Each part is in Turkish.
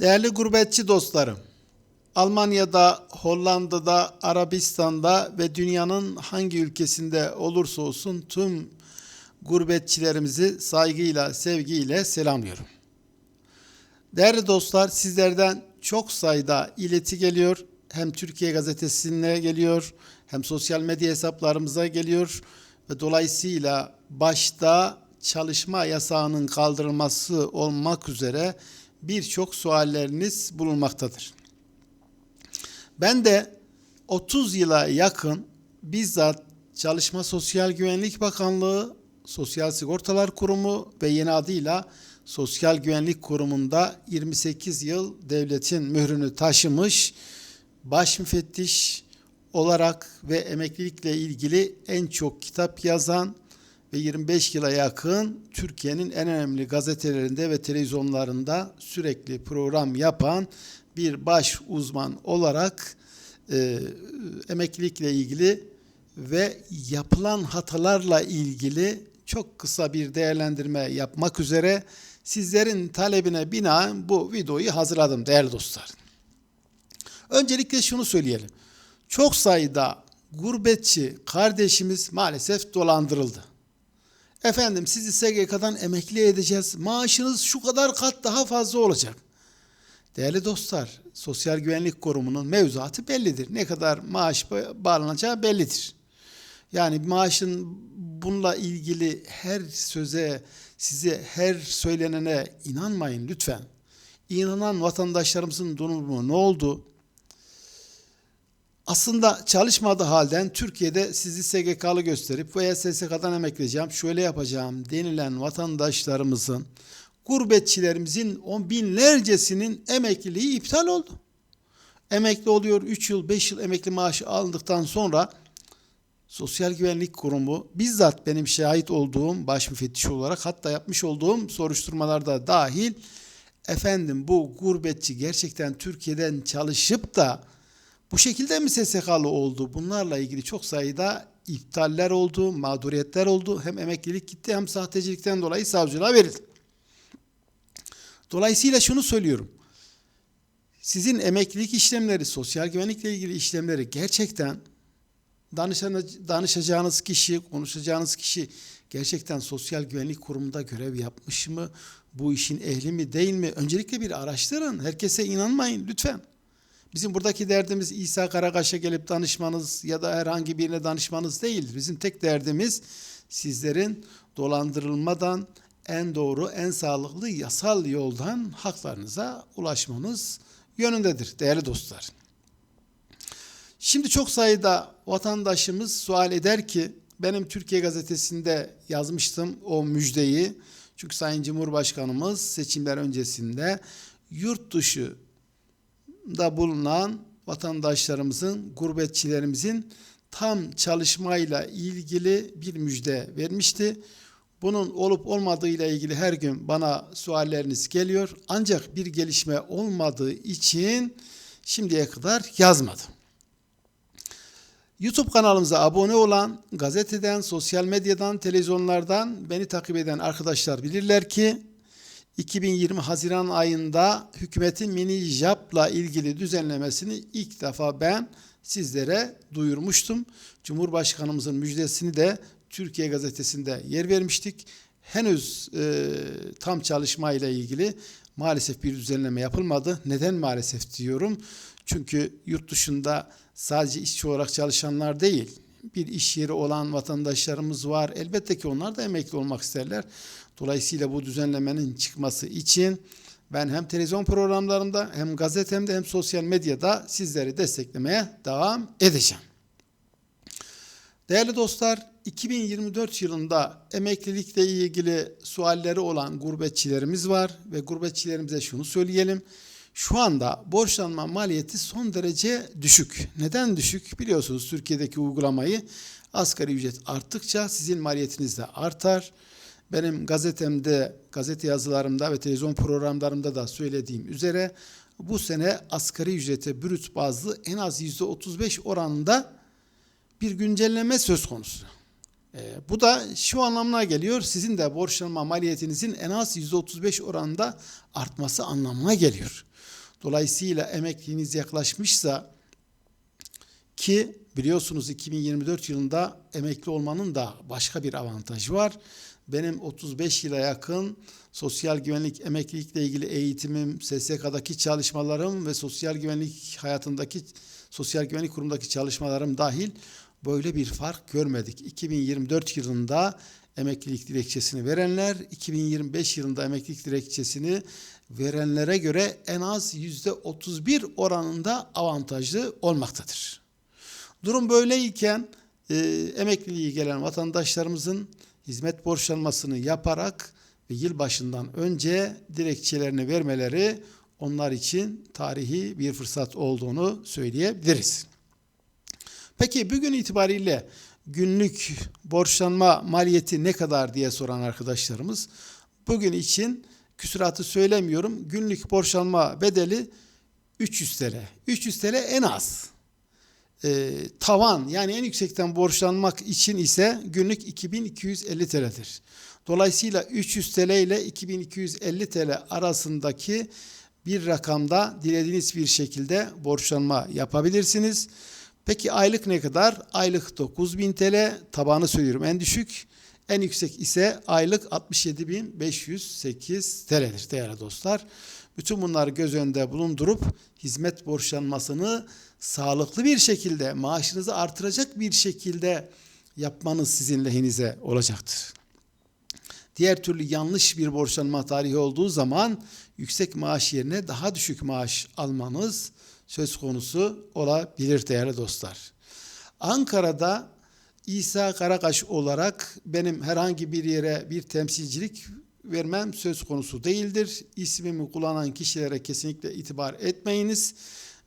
Değerli gurbetçi dostlarım, Almanya'da, Hollanda'da, Arabistan'da ve dünyanın hangi ülkesinde olursa olsun tüm gurbetçilerimizi saygıyla, sevgiyle selamlıyorum. Değerli dostlar, sizlerden çok sayıda ileti geliyor. Hem Türkiye Gazetesi'ne geliyor, hem sosyal medya hesaplarımıza geliyor ve dolayısıyla başta çalışma yasağının kaldırılması olmak üzere birçok sualleriniz bulunmaktadır. Ben de 30 yıla yakın bizzat Çalışma Sosyal Güvenlik Bakanlığı, Sosyal Sigortalar Kurumu ve yeni adıyla Sosyal Güvenlik Kurumu'nda 28 yıl devletin mührünü taşımış baş müfettiş olarak ve emeklilikle ilgili en çok kitap yazan ve 25 yıla yakın Türkiye'nin en önemli gazetelerinde ve televizyonlarında sürekli program yapan bir baş uzman olarak e, emeklilikle ilgili ve yapılan hatalarla ilgili çok kısa bir değerlendirme yapmak üzere sizlerin talebine binaen bu videoyu hazırladım değerli dostlar. Öncelikle şunu söyleyelim. Çok sayıda gurbetçi kardeşimiz maalesef dolandırıldı. Efendim sizi SGK'dan emekli edeceğiz. Maaşınız şu kadar kat daha fazla olacak. Değerli dostlar, Sosyal Güvenlik Kurumu'nun mevzuatı bellidir. Ne kadar maaş bağlanacağı bellidir. Yani maaşın bununla ilgili her söze, size her söylenene inanmayın lütfen. İnanan vatandaşlarımızın durumu ne oldu? Aslında çalışmadığı halden Türkiye'de sizi SGK'lı gösterip veya SSK'dan emekleyeceğim, şöyle yapacağım denilen vatandaşlarımızın, gurbetçilerimizin on binlercesinin emekliliği iptal oldu. Emekli oluyor 3 yıl 5 yıl emekli maaşı aldıktan sonra Sosyal Güvenlik Kurumu bizzat benim şahit olduğum baş müfettiş olarak hatta yapmış olduğum soruşturmalarda dahil efendim bu gurbetçi gerçekten Türkiye'den çalışıp da bu şekilde mi SSK'lı oldu? Bunlarla ilgili çok sayıda iptaller oldu, mağduriyetler oldu. Hem emeklilik gitti hem sahtecilikten dolayı savcılığa verildi. Dolayısıyla şunu söylüyorum. Sizin emeklilik işlemleri, sosyal güvenlikle ilgili işlemleri gerçekten danışacağınız kişi, konuşacağınız kişi gerçekten sosyal güvenlik kurumunda görev yapmış mı? Bu işin ehli mi değil mi? Öncelikle bir araştırın. Herkese inanmayın lütfen. Bizim buradaki derdimiz İsa Karakaş'a gelip danışmanız ya da herhangi birine danışmanız değil. Bizim tek derdimiz sizlerin dolandırılmadan en doğru, en sağlıklı yasal yoldan haklarınıza ulaşmanız yönündedir değerli dostlar. Şimdi çok sayıda vatandaşımız sual eder ki benim Türkiye Gazetesi'nde yazmıştım o müjdeyi. Çünkü Sayın Cumhurbaşkanımız seçimler öncesinde yurt dışı da bulunan vatandaşlarımızın, gurbetçilerimizin tam çalışmayla ilgili bir müjde vermişti. Bunun olup olmadığı ile ilgili her gün bana sualleriniz geliyor. Ancak bir gelişme olmadığı için şimdiye kadar yazmadım. YouTube kanalımıza abone olan, gazeteden, sosyal medyadan, televizyonlardan beni takip eden arkadaşlar bilirler ki 2020 Haziran ayında hükümetin mini JAP'la ilgili düzenlemesini ilk defa ben sizlere duyurmuştum. Cumhurbaşkanımızın müjdesini de Türkiye Gazetesi'nde yer vermiştik. Henüz e, tam çalışma ile ilgili maalesef bir düzenleme yapılmadı. Neden maalesef diyorum? Çünkü yurt dışında sadece işçi olarak çalışanlar değil, bir iş yeri olan vatandaşlarımız var. Elbette ki onlar da emekli olmak isterler. Dolayısıyla bu düzenlemenin çıkması için ben hem televizyon programlarında hem gazetemde hem sosyal medyada sizleri desteklemeye devam edeceğim. Değerli dostlar, 2024 yılında emeklilikle ilgili sualleri olan gurbetçilerimiz var ve gurbetçilerimize şunu söyleyelim. Şu anda borçlanma maliyeti son derece düşük. Neden düşük? Biliyorsunuz Türkiye'deki uygulamayı asgari ücret arttıkça sizin maliyetiniz de artar. Benim gazetemde, gazete yazılarımda ve televizyon programlarımda da söylediğim üzere bu sene asgari ücrete brüt bazlı en az yüzde 35 oranında bir güncelleme söz konusu. E, bu da şu anlamına geliyor. Sizin de borçlanma maliyetinizin en az %35 oranında artması anlamına geliyor. Dolayısıyla emekliliğiniz yaklaşmışsa ki biliyorsunuz 2024 yılında emekli olmanın da başka bir avantajı var. Benim 35 yıla yakın sosyal güvenlik emeklilikle ilgili eğitimim, SSK'daki çalışmalarım ve sosyal güvenlik hayatındaki sosyal güvenlik kurumundaki çalışmalarım dahil böyle bir fark görmedik. 2024 yılında emeklilik dilekçesini verenler 2025 yılında emeklilik dilekçesini verenlere göre en az %31 oranında avantajlı olmaktadır. Durum böyleyken e, emekliliği gelen vatandaşlarımızın hizmet borçlanmasını yaparak ve yılbaşından önce dilekçelerini vermeleri onlar için tarihi bir fırsat olduğunu söyleyebiliriz. Peki bugün itibariyle günlük borçlanma maliyeti ne kadar diye soran arkadaşlarımız bugün için küsuratı söylemiyorum. Günlük borçlanma bedeli 300 TL. 300 TL en az. Ee, tavan yani en yüksekten borçlanmak için ise günlük 2250 TL'dir. Dolayısıyla 300 TL ile 2250 TL arasındaki bir rakamda dilediğiniz bir şekilde borçlanma yapabilirsiniz. Peki aylık ne kadar? Aylık 9000 TL, tabanı söylüyorum en düşük. En yüksek ise aylık 67.508 TL'dir değerli dostlar. Bütün bunları göz önünde bulundurup hizmet borçlanmasını sağlıklı bir şekilde, maaşınızı artıracak bir şekilde yapmanız sizin lehinize olacaktır. Diğer türlü yanlış bir borçlanma tarihi olduğu zaman yüksek maaş yerine daha düşük maaş almanız söz konusu olabilir değerli dostlar. Ankara'da İsa Karakaş olarak benim herhangi bir yere bir temsilcilik vermem söz konusu değildir. İsmimi kullanan kişilere kesinlikle itibar etmeyiniz.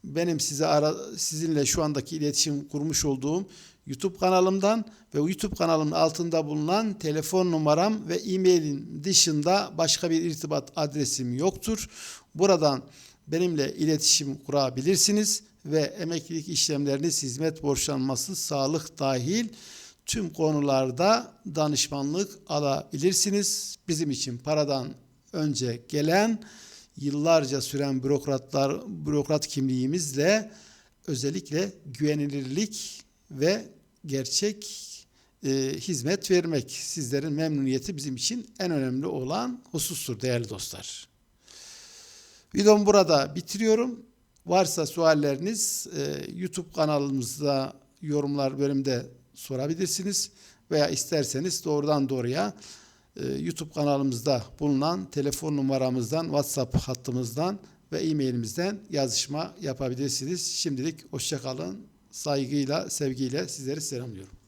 Benim size ara, sizinle şu andaki iletişim kurmuş olduğum YouTube kanalımdan ve YouTube kanalımın altında bulunan telefon numaram ve e-mailin dışında başka bir irtibat adresim yoktur. Buradan benimle iletişim kurabilirsiniz ve emeklilik işlemleriniz, hizmet borçlanması, sağlık dahil tüm konularda danışmanlık alabilirsiniz. Bizim için paradan önce gelen yıllarca süren bürokratlar bürokrat kimliğimizle özellikle güvenilirlik ve gerçek e, hizmet vermek sizlerin memnuniyeti bizim için en önemli olan husustur değerli dostlar. Videomu burada bitiriyorum. Varsa sualleriniz e, YouTube kanalımızda yorumlar bölümünde sorabilirsiniz veya isterseniz doğrudan doğruya YouTube kanalımızda bulunan telefon numaramızdan, WhatsApp hattımızdan ve e-mailimizden yazışma yapabilirsiniz. Şimdilik hoşçakalın. Saygıyla, sevgiyle sizleri selamlıyorum.